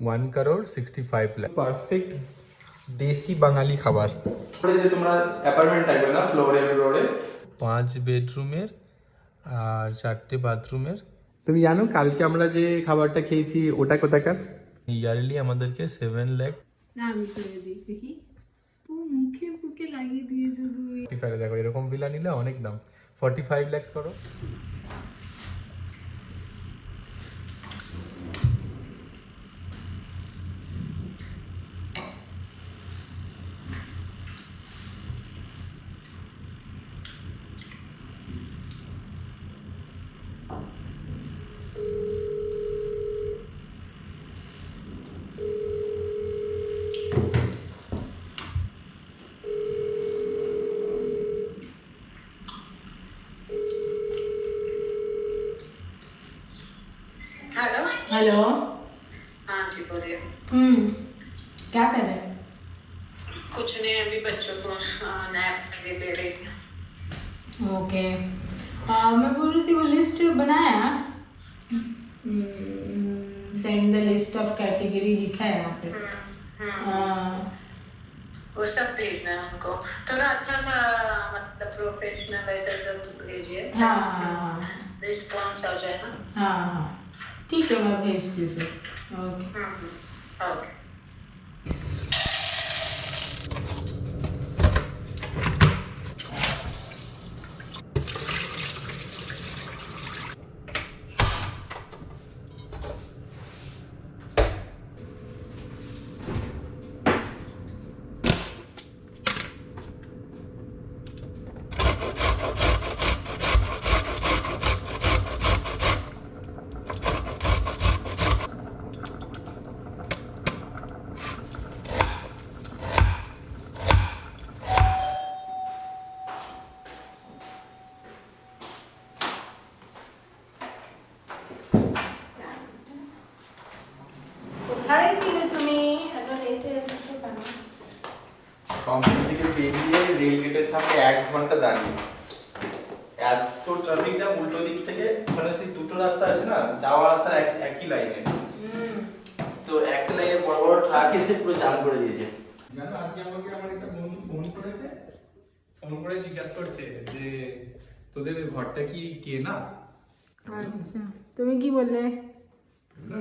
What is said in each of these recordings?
One কারোর sixty five lakh perfect দেশি বাঙালি খাবার যে তোমরা অ্যাপার্টমেন্ট থাকবে না ফ্লোরে ফ্লোরে পাঁচ বেডরুমের আর চারটে বাথরুমের তুমি জানো কালকে আমরা যে খাবারটা খেয়েছি ওটা কোথাকার ইয়ারলি আমাদেরকে সেভেন ল্যাক না আমি করে দিই দেখি তো মুখে মুখে লাগিয়ে দিয়েছ তুমি দেখো এরকম বিলা নিলে অনেক দাম ফর্টি ফাইভ ল্যাক্স করো नहीं अभी बच्चों को नैप के लिए दे रही थी। ओके। आ, मैं बोल रही थी वो लिस्ट बनाया? Send the list of category लिखा है यहाँ पे। हाँ, वो सब भेजना है उनको थोड़ा अच्छा सा मतलब प्रोफेशनल ऐसा सब भेजिए। हाँ हाँ रिस्पॉन्स आ जाए ना। हाँ हाँ। ठीक है मैं भेजती हूँ okay. Hmm, hmm, okay. Company থেকে বেরিয়ে রেল গেটের সামনে এক ঘণ্টা দাঁড়িয়ে। এত ট্রাফিক জ্যাম উল্টো দিক থেকে মানে সেই দুটো রাস্তা আছে না যাওয়া আসা এক- একই লাইনে তো একটা লাইনে বড় বড় ট্রাক এসে পুরো জাম করে দিয়েছে। জানো আজকে আমাকে আমার একটা বন্ধু ফোন করেছে ফোন করে জিজ্ঞাসা করছে যে তোদের ঘরটা কি কেনা? আচ্ছা তুমি কি বললে?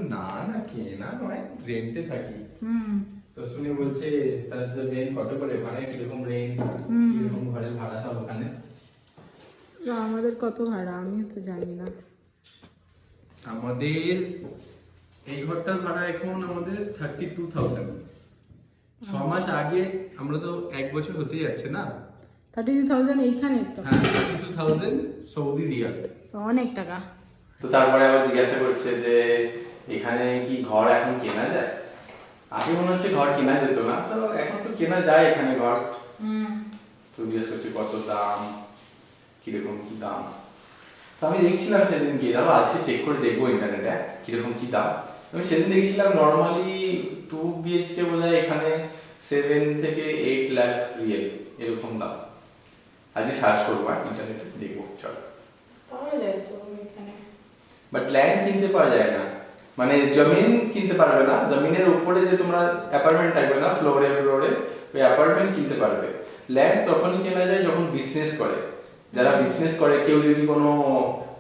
না না কেনা নয় রেন্টে থাকি। হুম। তো শুনে বলছে রেন্ট কত করে ওখানে কীরকম রেন্ট কীরকম ঘরের ভাড়া সব ওখানে? না, আমাদের কত ভাড়া? আমিও তো জানি না। আমাদের এই ঘরটার ভাড়া এখন আমাদের থার্টি টু থাউজেন্ড ছ মাস আগে আমরা তো এক বছর হতে যাচ্ছে না? থার্টি টু থাউজেন্ড এইখানে তো? হ্যাঁ thirty two thousand Saudi riyal. অনেক টাকা। তো তারপরে আবার জিজ্ঞাসা করছে যে এখানে কি ঘর এখন কেনা যায়? আগে মনে হচ্ছে ঘর কেনা যেত না। তো এখন তো কেনা যায় এখানে ঘর। হুম। তো জিজ্ঞেস করছে কত দাম কীরকম কি দাম? তো আমি দেখছিলাম সেদিন কি দাম আজকে চেক করে দেখব ইন্টারনেটে কীরকম কি দাম। আমি সেদিন দেখছিলাম নর্মালি টু বিএইচকে বোধ হয় এখানে সেভেন থেকে এইট লাখ রিয়েল এরকম দাম। আজকে সার্চ করব ইন্টারনেটে দেখব চল। বাট ল্যান্ড কিনতে পাওয়া যায় না। মানে জমিন কিনতে পারবে না। জমিনের উপরে যে তোমরা অ্যাপার্টমেন্ট থাকবে না ফ্লোরে ফ্লোরে ওই অ্যাপার্টমেন্ট কিনতে পারবে। ল্যান্ড তখনই কেনা যায় যখন বিজনেস করে। যারা বিজনেস করে, কেউ যদি কোনো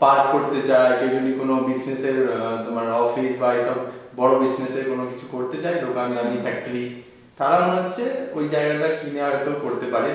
পার্ক করতে চায়, কেউ যদি কোনো বিজনেসের তোমার অফিস বা এইসব বড় বিজনেসের কোনো কিছু করতে চায়, দোকান দানি ফ্যাক্টরি তারা মনে হচ্ছে ওই জায়গাটা কিনে হয়তো করতে পারে।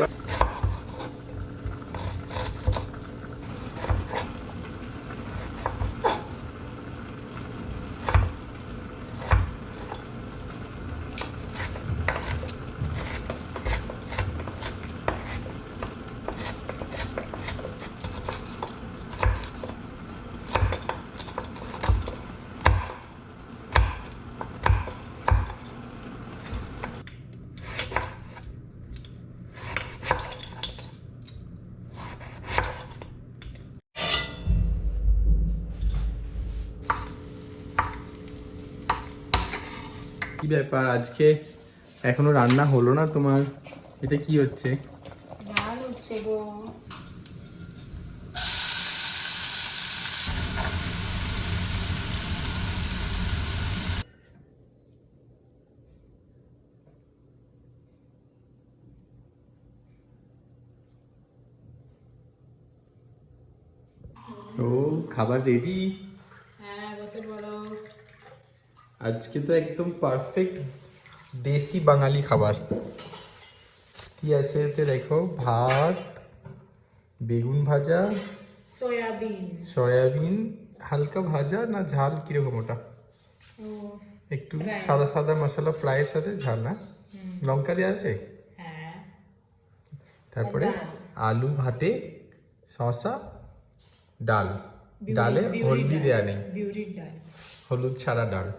কি ব্যাপার আজকে? এখনও রান্না হলো না তোমার? এটা কি হচ্ছে? ও খাবার রেডি আজকে তো একদম পারফেক্ট দেশি বাঙালি খাবার। কি আছে এতে দেখো? ভাত বেগুন ভাজা সয়াবিন। সয়াবিন হালকা ভাজা না ঝাল কীরকম ওটা? একটু সাদা সাদা মশলা ফ্রাইয়ের সাথে ঝাল না? লঙ্কা দেওয়া আছে? হ্যাঁ। তারপরে আলু ভাতে শসা ডাল। ডালে হলদি। দেয়া নেই। হলুদ ছাড়া ডাল।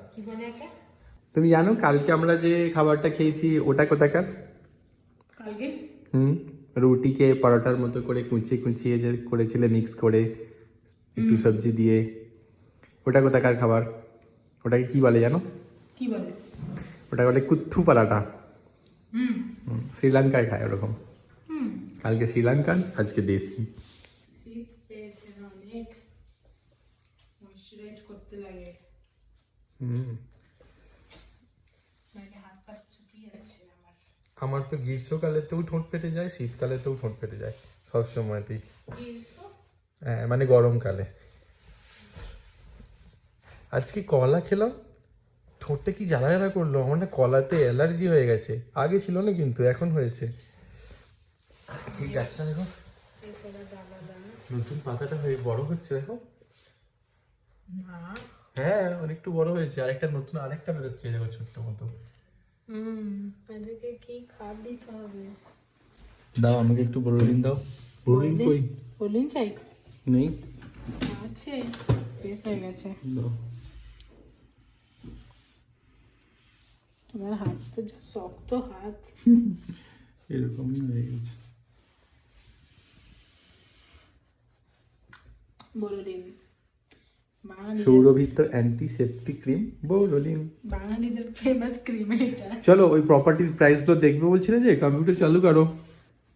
তুমি জানো কালকে আমরা যে খাবারটা খেয়েছি ওটা কোথাকার? কালকে? হুম রুটিকে পরোটার মতো করে কুচিয়ে কুচিয়ে যে করেছিলে মিক্স করে একটু সবজি দিয়ে। ওটা কোথাকার খাবার? ওটাকে কি বলে জানো? কি বলে? ওটা বলে কুত্থু হুম, শ্রীলঙ্কায় খায় ওরকম। হুম। কালকে শ্রীলঙ্কান আজকে দেশি শীত পেয়েছে না অনেক ময়শ্চারাইজ করতে লাগে হুম নাকি হাত পা শুকিয়ে যাচ্ছে আমার তো গ্রীষ্মকালেতেও ঠোঁট ফেটে যায়, শীতকালেতেও ঠোঁট ফেটে যায়, সব সময়তেই। হ্যাঁ মানে গরমকালে। আজকে কলা খেলাম, ঠোঁটটা কি জ্বালা জ্বালা করল? আমার না কলাতে অ্যালার্জি হয়ে গেছে। আগে ছিল না কিন্তু, এখন হয়েছে। এই গাছটা দেখো। নতুন পাতাটা হয়ে বড় হচ্ছে, দেখো। না। হ্যাঁ অনেকটু বড় হয়েছে আরেকটা নতুন আরেকটা বেরোচ্ছে দেখো ছোট্ট মতো। হুম এদেরকে কি খাদ দিতে হবে? দাও আমাকে একটু বড়লিন দাও। বড়লিন কই? বললেন চাই? নেই? আছে শেষ হয়ে গেছে। দাও। তোমার হাত তো যা শক্ত হাত। এরকমই হয়ে গেছে। বললেন অ্যান্টিসেপ্টিক ক্রিম বৌলিন বাঙালিদের ফেমাস ক্রিম এটা। চলো ওই প্রপার্টির প্রাইসগুলো দেখবে বলছিলে যে কম্পিউটার চালু করো।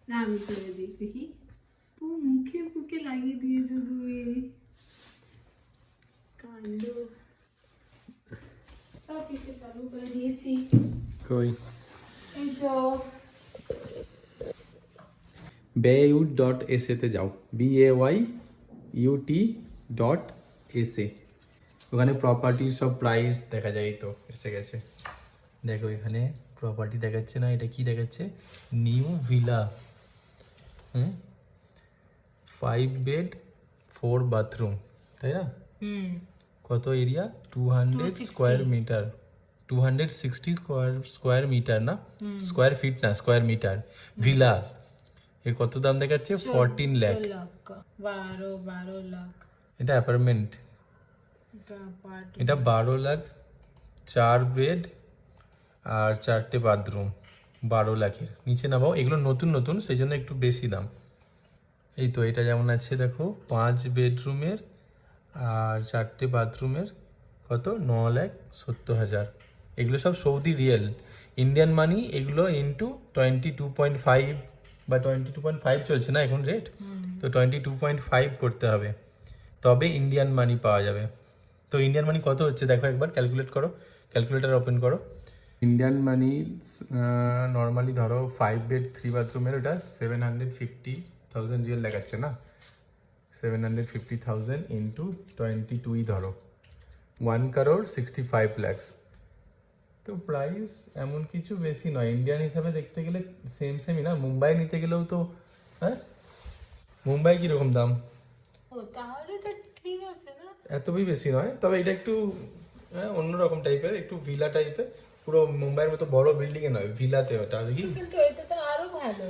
না আমি করে দেখি। তো মুখে মুখে লাগিয়ে দিয়েছ তুমি। কাণ্ড। সব কিছু চালু করে দিয়েছি। কই? এই তো। বেউড ডট এস এতে যাও। B A Y U T dot S. ওখানে প্রপার্টির সব প্রাইস দেখা যায় তো এসে গেছে। দেখো এখানে প্রপার্টি দেখাচ্ছে না এটা কি দেখাচ্ছে? নিউ ভিলা হ্যাঁ? ফাইভ বেড ফোর বাথরুম তাই না? কত area two hundred square metre two hundred sixty square square metre না? স্কোয়ার ফিট না স্কোয়ার মিটার ভিলাস এর কত দাম দেখাচ্ছে? ফোরটিন লাখ। বারো বারো লাখ। এটা অ্যাপার্টমেন্ট। এটা বারো লাখ চার বেড আর চারটে বাথরুম বারো লাখের। নিচে নামাও এগুলো নতুন নতুন সেই জন্য একটু বেশি দাম। এই তো এটা যেমন আছে দেখো পাঁচ বেডরুমের আর চারটে বাথরুমের কত? ন লাখ সত্তর হাজার। এগুলো সব সৌদি রিয়েল। ইন্ডিয়ান মানি এগুলো into twenty two point five বা টোয়েন্টি টু পয়েন্ট ফাইভ চলছে না এখন রেট তো টোয়েন্টি টু পয়েন্ট ফাইভ করতে হবে। তবে ইন্ডিয়ান মানি পাওয়া যাবে। তো ইন্ডিয়ান মানি কত হচ্ছে দেখো একবার ক্যালকুলেট করো ক্যালকুলেটার ওপেন করো। ইন্ডিয়ান মানি নর্মালি ধরো ফাইভ বেড থ্রি বাথরুমের ওটা seven hundred fifty thousand riyal দেখাচ্ছে না? Seven hundred fifty thousand into twenty two ধরো। ওয়ান কারোর সিক্সটি ফাইভ ল্যাক্স তো প্রাইস এমন কিছু বেশি নয়। ইন্ডিয়ান হিসাবে দেখতে গেলে সেম সেমই না। মুম্বাই নিতে গেলেও তো হ্যাঁ? মুম্বাই কীরকম দাম? তাহলে তো ঠিক আছে না? এতই বেশি নয় তবে এটা একটু হ্যাঁ, অন্যরকম টাইপের একটু ভিলা টাইপের। পুরো মুম্বাইয়ের মতো বড় বিল্ডিং এ নয় ভিলাতে ওটা দেখি। কিন্তু এটা তো আরও ভালো।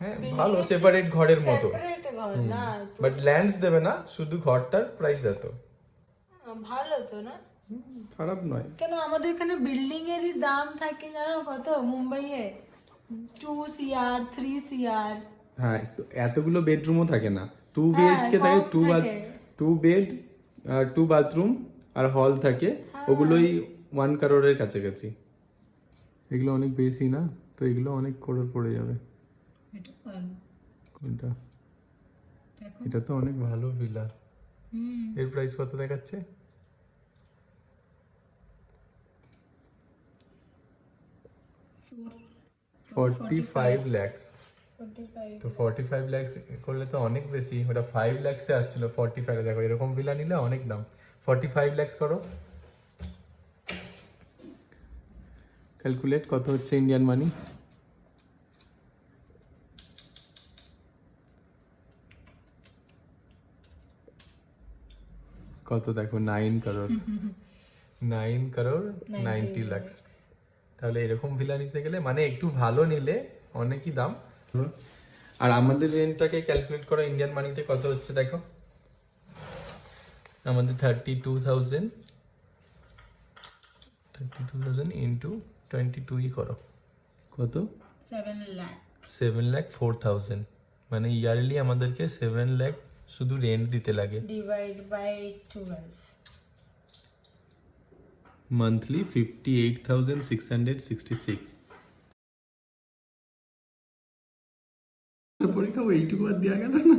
হ্যাঁ ভালো সেপারেট ঘরের মতো। না বাট ল্যান্ডস দেবে না শুধু ঘরটার প্রাইস এত। ভালো তো না? খারাপ নয়। কেন আমাদের এখানে বিল্ডিং এরই দাম থাকে জানো কত? মুম্বাইয়ে? টু সিআর থ্রি সিআর হ্যাঁ এতগুলো বেডরুমও থাকে না। টু হ্যাঁ, বিএইচকে থাকে two. Two bed two bathroom আর হল থাকে। হ্যাঁ। ওগুলোই ওয়ান কারোরের কাছাকাছি। এগুলো অনেক বেশি না? তো এগুলো অনেক করোড় পড়ে যাবে। কোনটা? এটা তো অনেক ভালো ভিলা এর প্রাইস কত দেখাচ্ছে? ফর্টি ফাইভ ল্যাক্স 45 তো ফর্টি ফাইভ ল্যাক্স করলে তো অনেক বেশি ওটা ফাইভ ল্যাক্সে আসছিল ফর্টি ফাইভ দেখো এরকম ভিলা নিলে অনেক দাম। ফর্টি ফাইভ ল্যাক্স করো। ক্যালকুলেট কত হচ্ছে ইন্ডিয়ান মানি কত দেখো nine crore nine crore ninety lakhs তাহলে এরকম ভিলা নিতে গেলে মানে একটু ভালো নিলে অনেকই দাম। আর আমাদের রেন্টটাকে ক্যালকুলেট করো ইন্ডিয়ান মানিতে কত হচ্ছে দেখো? আমাদের thirty two thousand thirty two thousand into twenty two করো। কত? Seven lakh seven four thousand মানে ইয়ারলি আমাদেরকে সেভেন লাখ শুধু রেন্ট দিতে লাগে। Divide by twelve sixty six wait മതിയാകാനാണ്